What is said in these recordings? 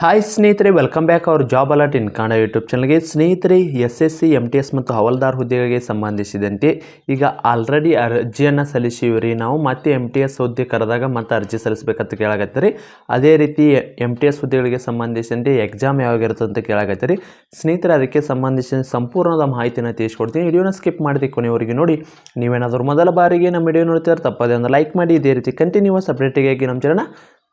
Hi ಸ್ನೇಹಿತರೆ welcome back our job alert in Kannada YouTube ಚಾನಲ್ಗೆ ಸ್ನೇಹಿತರೆ S S C M T S ಮತ್ತು ಹವಲ್ದಾರ್ ಹುದ್ದೆಗಳಿಗೆ ಸಂಬಂಧಿಸಿದಂತೆ ಈಗ ಆಲ್ರೆಡಿ ಅರ್ಜಿಯನ್ನು ಸಲ್ಲಿಸಿವ್ರಿ. ನಾವು ಮತ್ತೆ ಎಂ ಟಿ ಎಸ್ ಹುದ್ದೆ ಕರೆದಾಗ ಮತ್ತೆ ಅರ್ಜಿ ಸಲ್ಲಿಸಬೇಕಂತ ಕೇಳಾಗತ್ತರಿ ಅದೇ ರೀತಿ ಎಂ ಟಿ ಎಸ್ ಹುದ್ದೆಗಳಿಗೆ ಸಂಬಂಧಿಸಿದಂತೆ ಎಕ್ಸಾಮ್ ಯಾವಾಗಿರುತ್ತೆ ಅಂತ ಕೇಳಾಗತ್ತರಿ ಸ್ನೇಹಿತರೆ, ಅದಕ್ಕೆ ಸಂಬಂಧಿಸಿದ ಸಂಪೂರ್ಣದ ಮಾಹಿತಿನ ತಿಳಿಸ್ಕೊಡ್ತೀನಿ. ವಿಡಿಯೋನ ಸ್ಕಿಪ್ ಮಾಡಿದೆ ಕೊನೆಯವರೆಗೆ ನೋಡಿ. ನೀವೇನಾದರೂ ಮೊದಲ ಬಾರಿಗೆ ನಮ್ಮ ವಿಡಿಯೋ ನೋಡ್ತಿದ್ರೆ ತಪ್ಪದೆ ಒಂದು ಲೈಕ್ ಮಾಡಿ. ಇದೇ ರೀತಿ ಕಂಟಿನ್ಯೂಸ್ ಅಪ್ಡೇಟಿಗಾಗಿ ನಮ್ಮ ಚಾನಲ್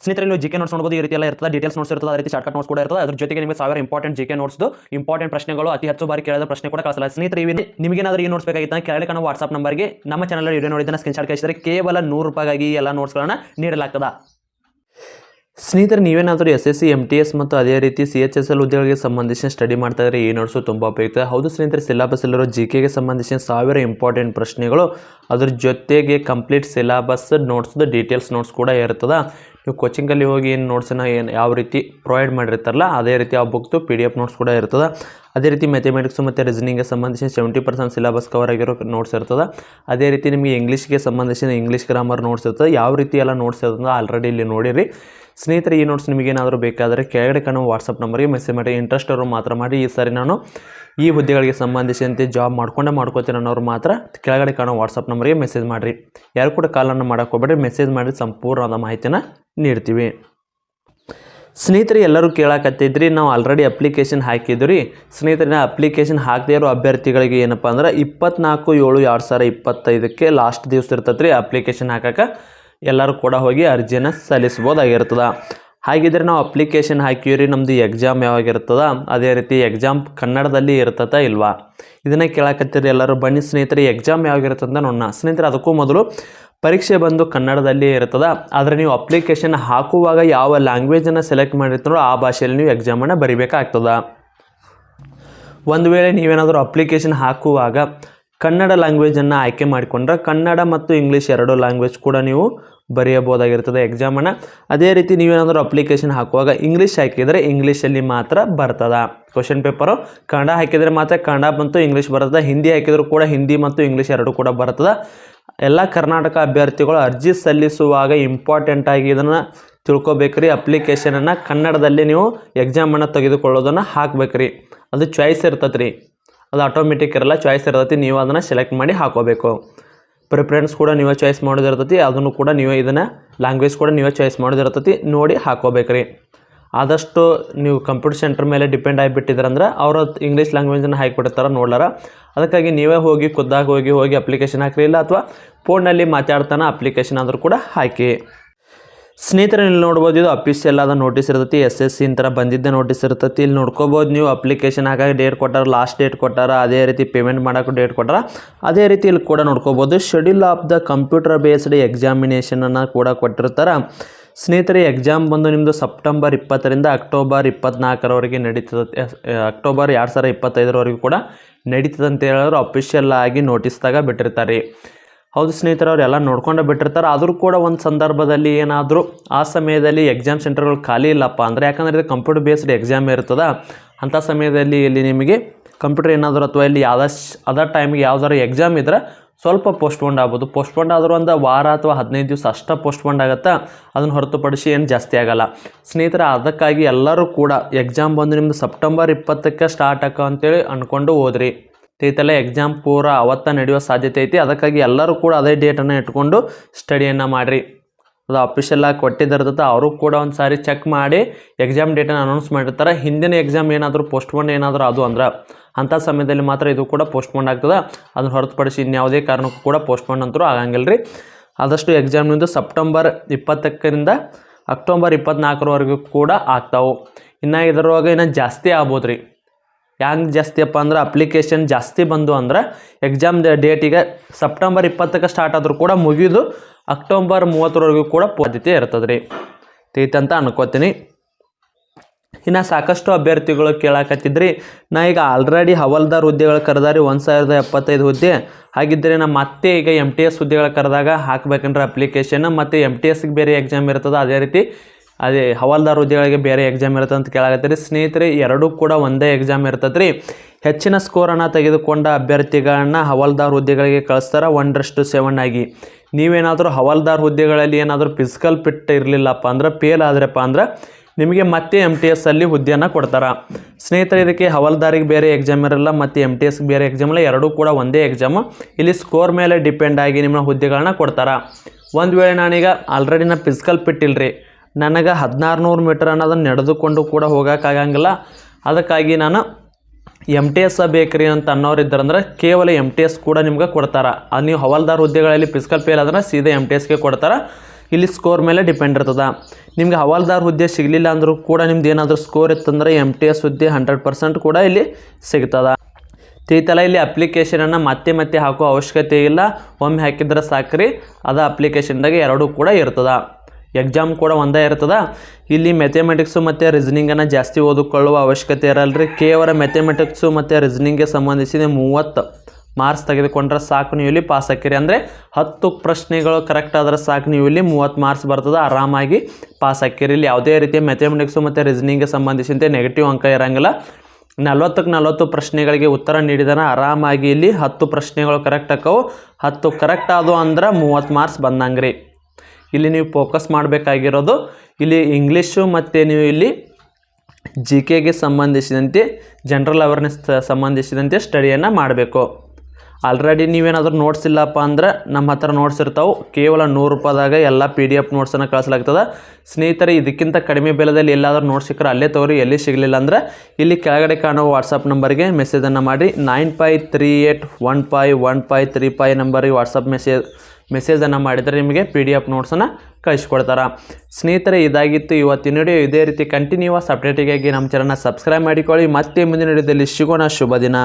ಸ್ನೇಹಿತರೆ ನೀವು ಜಿಕೆ ನೋಟ್ಸ್ ನೋಡಬಹುದು ಈ ರೀತಿ ಎಲ್ಲ ಇರ್ತದೆ. ಡೀಟೇಲ್ಸ್ ನೋಟ್ಸ್ ಇರ್ತದೆ, ಅದೇ ರೀತಿ ಶಾರ್ಟ್ಕಟ್ ನೋಟ್ಸ್ ಕೂಡ ಇರ್ತದೆ. ಅದ್ರ ಜೊತೆಗೆ ನಿಮಗೆ ಸಾವಿರ ಇಂಪಾರ್ಟೆಂಟ್ ಜಿಕೆ ನೋಟ್ಸ್ ಇಂಪಾರ್ಟೆಂಟ್ ಪ್ರಶ್ನೆಗಳು, ಅತಿ ಹೆಚ್ಚು ಬಾರಿ ಕೇಳಿದ ಪ್ರಶ್ನೆ ಕೂಡ ಕಳಿಸಲ್ಲ ಸ್ನೇಹಿತರೆ ನಿಮಗೆ ಏನಾದರೂ ಈ ನೋಟ್ಸ್ ಬೇಕಾಗಿತ್ತು ಕಾಣುವ ವಾಟ್ಸ್ಆಪ್ ನಂಬರ್ಗೆ ನಮ್ಮ ಚಾನಲ್ ವಿಡಿಯೋ ನೋಡಿದ್ದನ್ನು ಸ್ಕ್ರೀನ್ ಶಾಟ್ ಕಳಿಸಿದರೆ ಕೇವಲ ನೂರು ರೂಪಾಯಿಗಾಗಿ ಎಲ್ಲ ನೋಟ್ಸ್ಗಳನ್ನು ನೀಡಲಾಗ್ತದೆ. ಸ್ನೇಹಿತರೆ, ನೀವೇನಾದರೂ S S C M T S ಮತ್ತು ಅದೇ ರೀತಿ ಸಿ ಎಚ್ ಎಸ್ ಎಲ್ ಹುದ್ದೆಗಳಿಗೆ ಸಂಬಂಧಿಸಿದ ಸ್ಟಡಿ ಮಾಡ್ತಾ ಇದ್ರೆ ಈ ನೋಟ್ಸು ತುಂಬ ಉಪಯುಕ್ತ. ಹೌದು ಸ್ನೇಹಿತರೆ ಸಿಲಬಸ್ ಇಲ್ಲಿರೋ ಜಿ ಕೆಗೆ ಸಂಬಂಧಿಸಿದ ಸಾವಿರ ಇಂಪಾರ್ಟೆಂಟ್ ಪ್ರಶ್ನೆಗಳು. ಅದ್ರ ಜೊತೆಗೆ ಕಂಪ್ಲೀಟ್ ಸಿಲೆಬಸ್ ನೋಟ್ಸ್ದು ಡೀಟೇಲ್ಸ್ ನೋಟ್ಸ್ ಕೂಡ ಇರ್ತದೆ. ನೀವು ಕೋಚಿಂಗಲ್ಲಿ ಹೋಗಿ ಏನು ನೋಟ್ಸನ್ನು ಏನು ಯಾವ ರೀತಿ ಪ್ರೊವೈಡ್ ಮಾಡಿರ್ತಾರಲ್ಲ, ಅದೇ ರೀತಿ ಆ ಬುಕ್ದು ಪಿ ಡಿ ಎಫ್ ನೋಟ್ಸ್ ಕೂಡ ಇರ್ತದೆ. ಅದೇ ರೀತಿ ಮ್ಯಾಥಮೆಟಿಕ್ಸು ಮತ್ತು ರೀಸನಿಂಗ್ಗೆ ಸಂಬಂಧಿಸಿದ ಸೆವೆಂಟಿ ಪರ್ಸೆಂಟ್ ಸಿಲೆಬಸ್ ಕವರ್ ಆಗಿರೋ ನೋಟ್ಸ್ ಇರ್ತದೆ. ಅದೇ ರೀತಿ ನಿಮಗೆ ಇಂಗ್ಲೀಷ್ಗೆ ಸಂಬಂಧಿಸಿದ ಇಂಗ್ಲೀಷ್ ಗ್ರಾಮರ್ ನೋಟ್ಸ್ ಇರ್ತದೆ. ಯಾವ ರೀತಿ ಎಲ್ಲ ನೋಟ್ಸ್ ಇರ್ತದೆ ಆಲ್ರೆಡಿ ಇಲ್ಲಿ ನೋಡಿರಿ. ಸ್ನೇಹಿತರೆ, ಈ ನೋಟ್ಸ್ ನಿಮಗೇನಾದರೂ ಬೇಕಾದರೆ ಕೆಳಗಡೆ ಕಾಣುವ ವಾಟ್ಸಪ್ ನಂಬರ್ಗೆ ಮೆಸೇಜ್ ಮಾಡಿ ಇಂಟ್ರೆಸ್ಟ್ ಅವರು ಮಾತ್ರ ಮಾಡಿ, ಈ ಸಾರಿ ನಾನು ಈ ಹುದ್ದೆಗಳಿಗೆ ಸಂಬಂಧಿಸಿದಂತೆ ಜಾಬ್ ಮಾಡ್ಕೊಂಡೇ ಮಾಡ್ಕೋತೀನಿ ಅನ್ನೋರು ಮಾತ್ರ ಕೆಳಗಡೆ ಕಾಣೋ ವಾಟ್ಸಪ್ ನಂಬರ್ಗೆ ಮೆಸೇಜ್ ಮಾಡಿರಿ. ಯಾರು ಕೂಡ ಕಾಲನ್ನು ಮಾಡೋಕೆ ಹೋಗ್ಬೇಡಿ ಮೆಸೇಜ್ ಮಾಡಿ ಸಂಪೂರ್ಣವಾದ ಮಾಹಿತಿನ ನೀಡ್ತೀವಿ. ಸ್ನೇಹಿತರೆ, ಎಲ್ಲರೂ ಕೇಳಾಕತ್ತಿದ್ರಿ, ನಾವು ಆಲ್ರೆಡಿ ಅಪ್ಲಿಕೇಶನ್ ಹಾಕಿದ್ರಿ ಸ್ನೇಹಿತರೆ ಅಪ್ಲಿಕೇಶನ್ ಹಾಕದೇ ಇರೋ ಅಭ್ಯರ್ಥಿಗಳಿಗೆ ಏನಪ್ಪ ಅಂದ್ರೆ ಇಪ್ಪತ್ನಾಲ್ಕು ಏಳು ಎರಡು ಸಾವಿರ ಇಪ್ಪತ್ತೈದಕ್ಕೆ ಲಾಸ್ಟ್ ದಿವಸ ಇರ್ತೈತೆ ಅಪ್ಲಿಕೇಶನ್ ಹಾಕಕ್ಕೆ. ಎಲ್ಲರೂ ಕೂಡ ಹೋಗಿ ಅರ್ಜಿಯನ್ನು ಸಲ್ಲಿಸ್ಬೋದಾಗಿರ್ತದೆ ಹಾಗಿದ್ರೆ ನಾವು ಅಪ್ಲಿಕೇಶನ್ ಹಾಕಿವ್ರಿ ನಮ್ಮದು ಎಕ್ಸಾಮ್ ಯಾವಾಗಿರ್ತದ ಅದೇ ರೀತಿ ಎಕ್ಸಾಮ್ ಕನ್ನಡದಲ್ಲಿ ಇರ್ತದ ಇಲ್ವಾ? ಇದನ್ನು ಕೇಳಕತ್ತೀರಿ ಎಲ್ಲರೂ. ಬನ್ನಿ ಸ್ನೇಹಿತರೆ ಎಕ್ಸಾಮ್ ಯಾವಾಗಿರ್ತದೆ ಅಂತ ನೋಡೋಣ. ಸ್ನೇಹಿತರೆ, ಅದಕ್ಕೂ ಮೊದಲು ಪರೀಕ್ಷೆ ಬಂದು ಕನ್ನಡದಲ್ಲಿ ಇರ್ತದೆ. ಆದರೆ ನೀವು ಅಪ್ಲಿಕೇಶನ್ ಹಾಕುವಾಗ ಯಾವ ಲ್ಯಾಂಗ್ವೇಜನ್ನು ಸೆಲೆಕ್ಟ್ ಮಾಡಿರ್ತಾರೋ ಆ ಭಾಷೆಯಲ್ಲಿ ನೀವು ಎಕ್ಸಾಮನ್ನು ಬರಿಬೇಕಾಗ್ತದ. ಒಂದು ವೇಳೆ ನೀವೇನಾದರೂ ಅಪ್ಲಿಕೇಶನ್ ಹಾಕುವಾಗ ಕನ್ನಡ ಲ್ಯಾಂಗ್ವೇಜನ್ನು ಆಯ್ಕೆ ಮಾಡಿಕೊಂಡ್ರೆ ಕನ್ನಡ ಮತ್ತು ಇಂಗ್ಲೀಷ್ ಎರಡು ಲ್ಯಾಂಗ್ವೇಜ್ ಕೂಡ ನೀವು ಬರೆಯಬಹುದಾಗಿರ್ತದೆ ಎಕ್ಸಾಮನ್ನು ಅದೇ ರೀತಿ ನೀವೇನಾದರೂ ಅಪ್ಲಿಕೇಶನ್ ಹಾಕುವಾಗ ಇಂಗ್ಲೀಷ್ ಹಾಕಿದರೆ ಇಂಗ್ಲೀಷಲ್ಲಿ ಮಾತ್ರ ಬರ್ತದ. ಕ್ವಶನ್ ಪೇಪರು ಕನ್ನಡ ಹಾಕಿದರೆ ಮಾತ್ರ ಕನ್ನಡ ಮತ್ತು ಇಂಗ್ಲೀಷ್ ಬರ್ತದೆ. ಹಿಂದಿ ಹಾಕಿದರೂ ಕೂಡ ಹಿಂದಿ ಮತ್ತು ಇಂಗ್ಲೀಷ್ ಎರಡೂ ಕೂಡ ಬರ್ತದೆ. ಎಲ್ಲ ಕರ್ನಾಟಕ ಅಭ್ಯರ್ಥಿಗಳು ಅರ್ಜಿ ಸಲ್ಲಿಸುವಾಗ ಇಂಪಾರ್ಟೆಂಟ್ ಆಗಿ ಇದನ್ನು ತಿಳ್ಕೊಬೇಕ್ರಿ. ಅಪ್ಲಿಕೇಶನನ್ನು ಕನ್ನಡದಲ್ಲಿ ನೀವು ಎಕ್ಸಾಮನ್ನು ತೆಗೆದುಕೊಳ್ಳೋದನ್ನು ಹಾಕ್ಬೇಕ್ರಿ. ಅದು ಚಾಯ್ಸ್ ಇರ್ತತ್ರಿ. ಅದು ಆಟೋಮೆಟಿಕ್ ಇರಲ್ಲ ಚಾಯ್ಸ್ ಇರ್ತೈತಿ. ನೀವು ಅದನ್ನು ಸೆಲೆಕ್ಟ್ ಮಾಡಿ ಹಾಕೋಬೇಕು. ಪ್ರಿಫರೆನ್ಸ್ ಕೂಡ ನೀವೇ ಚಾಯ್ಸ್ ಮಾಡೋದಿರ್ತೈತಿ, ಅದನ್ನು ಕೂಡ ನೀವೇ ಇದನ್ನು ಲ್ಯಾಂಗ್ವೇಜ್ ಕೂಡ ನೀವೇ ಚಾಯ್ಸ್ ಮಾಡೋದಿರ್ತೈತಿ, ನೋಡಿ ಹಾಕೋಬೇಕ್ರಿ. ಆದಷ್ಟು ನೀವು ಕಂಪ್ಯೂಟರ್ ಸೆಂಟರ್ ಮೇಲೆ ಡಿಪೆಂಡ್ ಆಗಿಬಿಟ್ಟಿದ್ರಂದ್ರೆ ಅವರು ಇಂಗ್ಲೀಷ್ ಲ್ಯಾಂಗ್ವೇಜನ್ನು ಹಾಕಿಬಿಡ್ತಾರೆ ನೋಡ್ಲಾರ. ಅದಕ್ಕಾಗಿ ನೀವೇ ಹೋಗಿ, ಖುದ್ದಾಗಿ ಹೋಗಿ ಹೋಗಿ ಅಪ್ಲಿಕೇಶನ್ ಹಾಕ್ರಿ, ಇಲ್ಲ ಅಥವಾ ಫೋನಲ್ಲಿ ಮಾತಾಡ್ತಾನೆ ಅಪ್ಲಿಕೇಶನ್ ಆದರೂ ಕೂಡ ಹಾಕಿ. ಸ್ನೇಹಿತರೆ, ಇಲ್ಲಿ ನೋಡ್ಬೋದು ಇದು ಅಫಿಷಿಯಲ್ ಆದ ನೋಟಿಸ್ ಇರ್ತೈತಿ ಎಸ್ ಎಸ್ ಸಿ ಥರ ಬಂದಿದ್ದ ನೋಟಿಸ್ ಇರ್ತೈತಿ. ಇಲ್ಲಿ ನೋಡ್ಕೋಬೋದು ನೀವು ಅಪ್ಲಿಕೇಶನ್ ಹಾಕಿ ಡೇಟ್ ಕೊಟ್ಟಾರ ಲಾಸ್ಟ್ ಡೇಟ್ ಕೊಟ್ಟಾರ, ಅದೇ ರೀತಿ ಪೇಮೆಂಟ್ ಮಾಡೋಕೆ ಡೇಟ್ ಕೊಟ್ಟಾರ. ಅದೇ ರೀತಿ ಇಲ್ಲಿ ಕೂಡ ನೋಡ್ಕೋಬೋದು schedule of the computer based ಎಕ್ಸಾಮಿನೇಷನನ್ನು ಕೂಡ ಕೊಟ್ಟಿರ್ತಾರೆ. ಸ್ನೇಹಿತರೆ ಎಕ್ಸಾಮ್ ಬಂದು ನಿಮ್ಮದು ಸೆಪ್ಟೆಂಬರ್ ಇಪ್ಪತ್ತರಿಂದ ಅಕ್ಟೋಬರ್ ಇಪ್ಪತ್ನಾಲ್ಕರವರೆಗೆ ನಡೀತದೆ ಅಕ್ಟೋಬರ್ ಎರಡು ಸಾವಿರ ಇಪ್ಪತ್ತೈದರವರೆಗೂ ಕೂಡ ನಡೀತದೆ ಅಂತ ಹೇಳಿದ್ರು ಅಫಿಷಿಯಲ್ ಆಗಿ ನೋಟಿಸ್ದಾಗ ಬಿಟ್ಟಿರ್ತಾರೆ. ಹೌದು ಸ್ನೇಹಿತರು ಅವರೆಲ್ಲ ನೋಡ್ಕೊಂಡೇ ಬಿಟ್ಟಿರ್ತಾರೆ. ಆದರೂ ಕೂಡ ಒಂದು ಸಂದರ್ಭದಲ್ಲಿ ಏನಾದರೂ ಆ ಸಮಯದಲ್ಲಿ ಎಕ್ಸಾಮ್ ಸೆಂಟರ್ಗಳು ಖಾಲಿ ಇಲ್ಲಪ್ಪ ಅಂದರೆ, ಯಾಕಂದರೆ ಇದು ಕಂಪ್ಯೂಟರ್ ಬೇಸ್ಡ್ ಎಕ್ಸಾಮ್ ಇರ್ತದೆ ಅಂಥ ಸಮಯದಲ್ಲಿ ಇಲ್ಲಿ ನಿಮಗೆ ಕಂಪ್ಯೂಟರ್ ಏನಾದರೂ ಅಥವಾ ಇಲ್ಲಿ ಯಾವ್ದು ಅದ ಟೈಮಿಗೆ ಯಾವ್ದಾದ್ರು ಎಕ್ಸಾಮ್ ಇದ್ರೆ ಸ್ವಲ್ಪ ಪೋಸ್ಟ್ಪೋಂಡ್ ಆಗ್ಬೋದು. ಪೋಸ್ಟ್ಪೋಂಡ್ ಆದರೂ ಒಂದು ವಾರ ಅಥವಾ ಹದಿನೈದು ದಿವಸ ಅಷ್ಟೇ ಪೋಸ್ಟ್ಪೋಂಡ್ ಆಗುತ್ತಾ? ಅದನ್ನು ಹೊರತುಪಡಿಸಿ ಏನು ಜಾಸ್ತಿ ಆಗಲ್ಲ. ಸ್ನೇಹಿತರೆ, ಅದಕ್ಕಾಗಿ ಎಲ್ಲರೂ ಕೂಡ ಎಕ್ಸಾಮ್ ಬಂದು ನಿಮ್ಮದು ಸೆಪ್ಟೆಂಬರ್ ಇಪ್ಪತ್ತಕ್ಕೆ ಸ್ಟಾರ್ಟ್ ಆಕ ಅಂತೇಳಿ ಅಂದ್ಕೊಂಡು ಹೋದ್ರಿ. ಐತಲ್ಲ ಎಕ್ಸಾಮ್ ಪೂರ ಅವತ್ತ ನಡೆಯೋ ಸಾಧ್ಯತೆ ಐತಿ. ಅದಕ್ಕಾಗಿ ಎಲ್ಲರೂ ಕೂಡ ಅದೇ ಡೇಟನ್ನು ಇಟ್ಕೊಂಡು ಸ್ಟಡಿಯನ್ನು ಮಾಡಿರಿ. ಅದು ಅಫಿಷಿಯಲ್ ಆಗಿ ಕೊಟ್ಟಿದ್ದಿರ್ತದೆ, ಅವರು ಕೂಡ ಒಂದು ಸಾರಿ ಚೆಕ್ ಮಾಡಿ ಎಕ್ಸಾಮ್ ಡೇಟನ್ನು ಅನೌನ್ಸ್ ಮಾಡಿರ್ತಾರೆ. ಹಿಂದಿನ ಎಕ್ಸಾಮ್ ಏನಾದರೂ ಪೋಸ್ಟ್ಪೋನ್ ಏನಾದರೂ ಅದು ಅಂದ್ರೆ ಅಂಥ ಸಮಯದಲ್ಲಿ ಮಾತ್ರ ಇದು ಕೂಡ ಪೋಸ್ಟ್ಪೋನ್ ಆಗ್ತದೆ. ಅದನ್ನು ಹೊರತುಪಡಿಸಿ ಇನ್ಯಾವುದೇ ಕಾರಣಕ್ಕೂ ಕೂಡ ಪೋಸ್ಟ್ಪೋನ್ ಅಂತರೂ ಆಗಂಗಿಲ್ಲ ರೀ ಆದಷ್ಟು ಎಕ್ಸಾಮ್ನಿಂದ ಸೆಪ್ಟೆಂಬರ್ ಇಪ್ಪತ್ತಕ್ಕರಿಂದ ಅಕ್ಟೋಬರ್ ಇಪ್ಪತ್ನಾಲ್ಕರವರೆಗೂ ಕೂಡ ಆಗ್ತಾವೆ. ಇನ್ನು ಇದರೊಳಗೆ ಇನ್ನು ಜಾಸ್ತಿ ಆಗ್ಬೋದು ರೀ ಹ್ಯಾಂಗೆ ಜಾಸ್ತಿಯಪ್ಪ ಅಂದ್ರೆ ಅಪ್ಲಿಕೇಶನ್ ಜಾಸ್ತಿ ಬಂದು ಅಂದ್ರೆ ಎಕ್ಸಾಮ್ ಡೇಟಿಗೆ ಸೆಪ್ಟೆಂಬರ್ ಇಪ್ಪತ್ತಕ್ಕೆ ಸ್ಟಾರ್ಟ್ ಆದರೂ ಕೂಡ ಮುಗಿದು ಅಕ್ಟೋಬರ್ ಮೂವತ್ತರವರೆಗೂ ಕೂಡ ಪದ್ಧತಿ ಇರ್ತದೆ ರೀ ಅಂತ ಅನ್ಕೋತೀನಿ. ಇನ್ನು ಸಾಕಷ್ಟು ಅಭ್ಯರ್ಥಿಗಳು ಕೇಳಾಕತ್ತಿದ್ರಿ. ನಾ ಈಗ ಆಲ್ರೆಡಿ ಹವಲ್ದಾರ್ ಹುದ್ದೆಗಳು ಕರೆದಾರಿ, ಒಂದು ಸಾವಿರದ ಎಪ್ಪತ್ತೈದು ಹುದ್ದೆ ಹಾಗಿದ್ದರೆ ನಾ ಮತ್ತೆ ಈಗ ಎಂ ಟಿ ಎಸ್ ಹುದ್ದೆಗಳು ಕರೆದಾಗ ಹಾಕ್ಬೇಕಂದ್ರೆ ಅಪ್ಲಿಕೇಶನ್ ಮತ್ತು ಎಂ ಟಿ ಎಸ್ಗೆ ಬೇರೆ ಎಕ್ಸಾಮ್ ಇರ್ತದೆ, ಅದೇ ರೀತಿ ಅದೇ ಹವಾಲ್ದಾರ್ ಹುದ್ದೆಗಳಿಗೆ ಬೇರೆ ಎಕ್ಸಾಮ್ ಇರುತ್ತೆ ಅಂತ ಕೇಳಾಕತ್ತೀರಿ. ಸ್ನೇಹಿತರೆ, ಎರಡೂ ಕೂಡ ಒಂದೇ ಎಕ್ಸಾಮ್ ಇರ್ತದೆ ರೀ ಹೆಚ್ಚಿನ ಸ್ಕೋರನ್ನು ತೆಗೆದುಕೊಂಡ ಅಭ್ಯರ್ಥಿಗಳನ್ನ ಹವಾಲ್ದಾರ್ ಹುದ್ದೆಗಳಿಗೆ ಕಳಿಸ್ತಾರೆ ಒಂದರಷ್ಟು ಸೆವೆನ್ ಆಗಿ. ನೀವೇನಾದರೂ ಹವಾಲ್ದಾರ್ ಹುದ್ದೆಗಳಲ್ಲಿ ಏನಾದರೂ ಫಿಸಿಕಲ್ ಫಿಟ್ ಇರಲಿಲ್ಲಪ್ಪ ಅಂದ್ರೆ ಫೇಲ್ ಆದ್ರಪ್ಪ ಅಂದ್ರೆ, ನಿಮಗೆ ಮತ್ತೆ ಎಂ ಟಿ ಎಸ್ ಅಲ್ಲಿ ಹುದ್ದೆಯನ್ನು ಕೊಡ್ತಾರೆ. ಸ್ನೇಹಿತರೆ, ಇದಕ್ಕೆ ಹವಾಲ್ದಾರಿಗೆ ಬೇರೆ ಎಕ್ಸಾಮ್ ಇರಲ್ಲ, ಮತ್ತು ಎಂ ಟಿ ಎಸ್ಗೆ ಬೇರೆ ಎಕ್ಸಾಮ್ ಇಲ್ಲ, ಎರಡೂ ಕೂಡ ಒಂದೇ ಎಕ್ಸಾಮು ಇಲ್ಲಿ ಸ್ಕೋರ್ ಮೇಲೆ ಡಿಪೆಂಡ್ ಆಗಿ ನಿಮ್ಮ ಹುದ್ದೆಗಳನ್ನ ಕೊಡ್ತಾರೆ. ಒಂದು ವೇಳೆ ನಾನೀಗ ಆಲ್ರೆಡಿ ನಾನು ಫಿಸಿಕಲ್ ಫಿಟ್ ಇಲ್ರಿ. ನನಗೆ ಹದಿನಾರು ನೂರು ಮೀಟರ್ ಅನ್ನೋದನ್ನು ನಡೆದುಕೊಂಡು ಕೂಡ ಹೋಗೋಕ್ಕಾಗಂಗಿಲ್ಲ ಅದಕ್ಕಾಗಿ ನಾನು ಎಂ ಟಿ ಎಸ್ ಬೇಕ್ರಿ ಅಂತ ಅನ್ನೋರು ಇದ್ದಾರಂದ್ರೆ ಕೇವಲ ಎಂ ಟಿ ಎಸ್ ಕೂಡ ನಿಮ್ಗೆ ಕೊಡ್ತಾರೆ. ಅದು ನೀವು ಹವಾಲ್ದಾರ್ ಹುದ್ದೆಗಳಲ್ಲಿ ಫಿಸಿಕಲ್ ಫೇಲ್ ಆದ್ರೆ ಸೀದಾ ಎಂ ಟಿ ಎಸ್ಗೆ ಕೊಡ್ತಾರೆ. ಇಲ್ಲಿ ಸ್ಕೋರ್ ಮೇಲೆ ಡಿಪೆಂಡ್ ಇರ್ತದೆ. ನಿಮ್ಗೆ ಹವಾಲ್ದಾರ್ ಹುದ್ದೆ ಸಿಗಲಿಲ್ಲ ಅಂದರೂ ಕೂಡ ನಿಮ್ದು ಏನಾದರೂ ಸ್ಕೋರ್ ಇತ್ತಂದ್ರೆ ಎಂ ಟಿ ಎಸ್ ಹುದ್ದೆ ಹಂಡ್ರೆಡ್ ಪರ್ಸೆಂಟ್ ಕೂಡ ಇಲ್ಲಿ ಸಿಗ್ತದೆ. ತೀತಲ, ಇಲ್ಲಿ ಅಪ್ಲಿಕೇಶನನ್ನು ಮತ್ತೆ ಮತ್ತೆ ಹಾಕೋ ಅವಶ್ಯಕತೆ ಇಲ್ಲ. ಒಮ್ಮೆ ಹಾಕಿದ್ರೆ ಸಾಕ್ರಿ. ಅದು ಅಪ್ಲಿಕೇಶನ್ದಾಗ ಎರಡೂ ಕೂಡ ಇರ್ತದೆ. ಎಕ್ಸಾಮ್ ಕೂಡ ಒಂದೇ ಇರ್ತದೆ. ಇಲ್ಲಿ ಮೆಥೆಮೆಟಿಕ್ಸು ಮತ್ತು ರೀಸನಿಂಗನ್ನು ಜಾಸ್ತಿ ಓದಿಕೊಳ್ಳುವ ಅವಶ್ಯಕತೆ ಇರಲ್ರಿ. ಕೇವಲ ಮೆಥೆಮೆಟಿಕ್ಸು ಮತ್ತು ರೀಸನಿಂಗ್ಗೆ ಸಂಬಂಧಿಸಿದ ಮೂವತ್ತು ಮಾರ್ಕ್ಸ್ ತೆಗೆದುಕೊಂಡ್ರೆ ಸಾಕು ನೀವು ಇಲ್ಲಿ ಪಾಸ್ ಹಾಕಿರಿ. ಅಂದರೆ ಹತ್ತು ಪ್ರಶ್ನೆಗಳು ಕರೆಕ್ಟ್ ಆದ್ರೆ ಸಾಕು ನೀವು ಇಲ್ಲಿ ಮೂವತ್ತು ಮಾರ್ಕ್ಸ್ ಬರ್ತದೆ. ಆರಾಮಾಗಿ ಪಾಸ್ ಹಾಕಿರಿ. ಇಲ್ಲಿ ಯಾವುದೇ ರೀತಿಯ ಮೆಥೆಮೆಟಿಕ್ಸು ಮತ್ತು ರೀಸನಿಂಗ್ಗೆ ಸಂಬಂಧಿಸಿದಂತೆ ನೆಗೆಟಿವ್ ಅಂಕ ಇರೋಂಗಿಲ್ಲ. ನಲ್ವತ್ತಕ್ಕೆ ನಲವತ್ತು ಪ್ರಶ್ನೆಗಳಿಗೆ ಉತ್ತರ ನೀಡಿದನ ಆರಾಮಾಗಿ ಇಲ್ಲಿ ಹತ್ತು ಪ್ರಶ್ನೆಗಳು ಕರೆಕ್ಟ್ ಆಕ್ಕವು. ಹತ್ತು ಕರೆಕ್ಟ್ ಆದವು ಅಂದ್ರೆ ಮೂವತ್ತು ಮಾರ್ಕ್ಸ್ ಬಂದಂಗೆ ರೀ ಇಲ್ಲಿ ನೀವು ಫೋಕಸ್ ಮಾಡಬೇಕಾಗಿರೋದು ಇಲ್ಲಿ ಇಂಗ್ಲೀಷು ಮತ್ತು ನೀವು ಇಲ್ಲಿ ಜಿ ಕೆಗೆ ಸಂಬಂಧಿಸಿದಂತೆ ಜನರಲ್ ಅವೇರ್ನೆಸ್ ಸಂಬಂಧಿಸಿದಂತೆ ಸ್ಟಡಿಯನ್ನು ಮಾಡಬೇಕು. ಆಲ್ರೆಡಿ ನೀವೇನಾದರೂ ನೋಟ್ಸ್ ಇಲ್ಲಪ್ಪ ಅಂದ್ರೆ ನಮ್ಮ ಹತ್ರ ನೋಟ್ಸ್ ಇರ್ತಾವೆ. ಕೇವಲ ನೂರು ರೂಪಾಯಿದಾಗ ಎಲ್ಲ ಪಿ ಡಿ ಎಫ್ ನೋಟ್ಸನ್ನು ಕಳಿಸಲಾಗ್ತದೆ. ಸ್ನೇಹಿತರೆ, ಇದಕ್ಕಿಂತ ಕಡಿಮೆ ಬೆಲೆದಲ್ಲಿ ಎಲ್ಲಾದರೂ ನೋಟ್ಸ್ ಸಿಕ್ಕರೆ ಅಲ್ಲೇ ತಗೋರಿ, ಎಲ್ಲಿ ಸಿಗಲಿಲ್ಲ ಅಂದ್ರೆ ಇಲ್ಲಿ ಕೆಳಗಡೆ ಕಾಣೋ ವಾಟ್ಸಪ್ ನಂಬರ್ಗೆ ಮೆಸೇಜನ್ನು ಮಾಡಿ. Nine five three eight one five one five three five ನಂಬರಿಗೆ ವಾಟ್ಸಪ್ ಮೆಸೇಜ್ ಮೆಸೇಜನ್ನು ಮಾಡಿದರೆ ನಿಮಗೆ ಪಿ ಡಿ ಎಫ್ ನೋಟ್ಸನ್ನು ಕಳಿಸ್ಕೊಡ್ತಾರೆ. ಸ್ನೇಹಿತರೆ, ಇದಾಗಿತ್ತು ಇವತ್ತಿನ ವಿಡಿಯೋ ಇದೇ ರೀತಿ ಕಂಟಿನ್ಯೂಸ್ ಅಪ್ಡೇಟಿಗಾಗಿ ನಮ್ಮ ಚಾನಲ್ನ ಸಬ್ಸ್ಕ್ರೈಬ್ ಮಾಡಿಕೊಳ್ಳಿ. ಮತ್ತೆ ಮುಂದಿನ ವಿಡಿಯೋದಲ್ಲಿ ಸಿಗೋಣ. ಶುಭ ದಿನ.